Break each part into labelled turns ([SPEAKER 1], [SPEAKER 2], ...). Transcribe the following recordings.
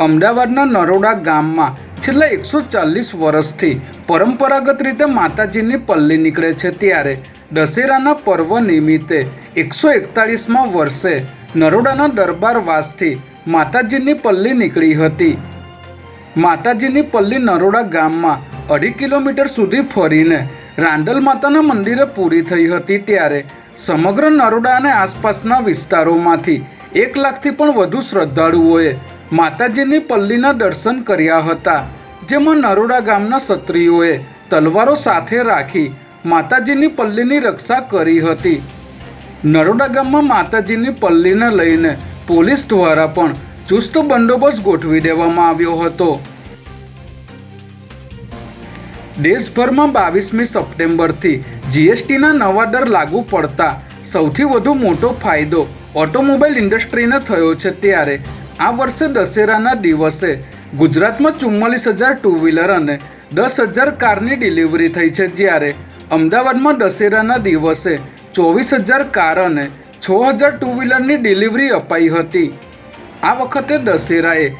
[SPEAKER 1] અમદાવાદના નરોડા ગામમાં છેલ્લા એકસો ચાલીસ વર્ષથી પરંપરાગત રીતે માતાજીની પલ્લી નીકળે છે ત્યારે દશેરાના પર્વ નિમિત્તે એકસો એકતાળીસમાં વર્ષે નરોડાના દરબારવાસથી માતાજીની પલ્લી નીકળી હતી. માતાજીની પલ્લી નરોડા ગામમાં અઢી કિલોમીટર સુધી ફરીને રાંડલ માતાના મંદિરે પૂરી થઈ હતી ત્યારે સમગ્ર નરોડા અને આસપાસના વિસ્તારોમાંથી એક લાખથી પણ વધુ શ્રદ્ધાળુઓએ માતાજીની પલ્લીના દર્શન કર્યા હતા, જેમાં નરોડા ગામના ક્ષત્રિયોએ તલવારો સાથે રાખી માતાજીની પલ્લીની રક્ષા કરી હતી. નરોડા ગામમાં માતાજીની પલ્લીને લઈને પોલીસ દ્વારા પણ ચુસ્ત બંદોબસ્ત ગોઠવી દેવામાં આવ્યો હતો. દેશભરમાં બાવીસમી સપ્ટેમ્બરથી જીએસટીના નવા દર લાગુ પડતા સૌથી વધુ મોટો ફાયદો ઓટોમોબાઈલ ઇન્ડસ્ટ્રીને થયો છે ત્યારે આ વર્ષે દશેરાના દિવસે ગુજરાતમાં ચુમ્માલીસ હજાર ટુ વ્હીલર અને દસ હજાર કારની ડિલિવરી થઈ છે. જ્યારે અમદાવાદમાં દશેરાના દિવસે ચોવીસ હજાર કાર અને છ હજાર ટુ વ્હીલરની ડિલિવરી અપાઈ હતી. આ વખતે દશેરાએ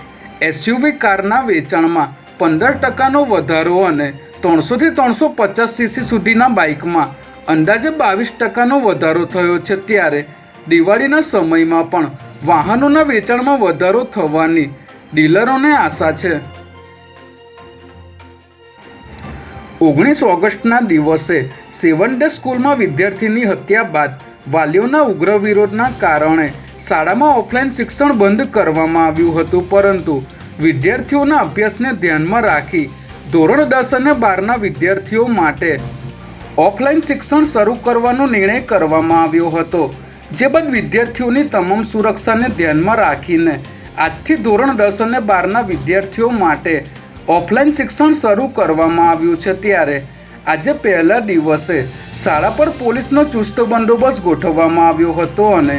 [SPEAKER 1] એસયુવી કારના વેચાણમાં પંદર ટકાનો વધારો અને ત્રણસોથી ત્રણસો પચાસ સીસી સુધીના બાઇકમાં અંદાજે બાવીસ ટકાનો વધારો થયો છે. ત્યારે દિવાળીના સમયમાં પણ વાહનોના વેચાણમાં વધારો થવાની ડીલરોને આશા છે. ઓગણીસ ઓગસ્ટના દિવસે સેવન ડે સ્કૂલમાં વિદ્યાર્થીની હત્યા બાદ વાલીઓના ઉગ્ર વિરોધના કારણે શાળામાં ઓફલાઈન શિક્ષણ બંધ કરવામાં આવ્યું હતું, પરંતુ વિદ્યાર્થીઓના અભ્યાસને ધ્યાનમાં રાખી ધોરણ દસ અને બારના વિદ્યાર્થીઓ માટે ઓફલાઈન શિક્ષણ શરૂ કરવાનો નિર્ણય કરવામાં આવ્યો હતો. જે બંધ વિદ્યાર્થીઓની તમામ સુરક્ષાને ધ્યાનમાં રાખીને આજથી ધોરણ દસ અને બારના વિદ્યાર્થીઓ માટે ઓફલાઈન શિક્ષણ શરૂ કરવામાં આવ્યું છે ત્યારે આજે પહેલા દિવસે શાળા પર પોલીસનો ચુસ્ત બંદોબસ્ત ગોઠવવામાં આવ્યો હતો અને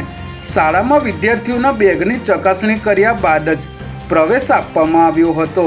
[SPEAKER 1] શાળામાં વિદ્યાર્થીઓના બેગની ચકાસણી કર્યા બાદ જ પ્રવેશ આપવામાં આવ્યો હતો.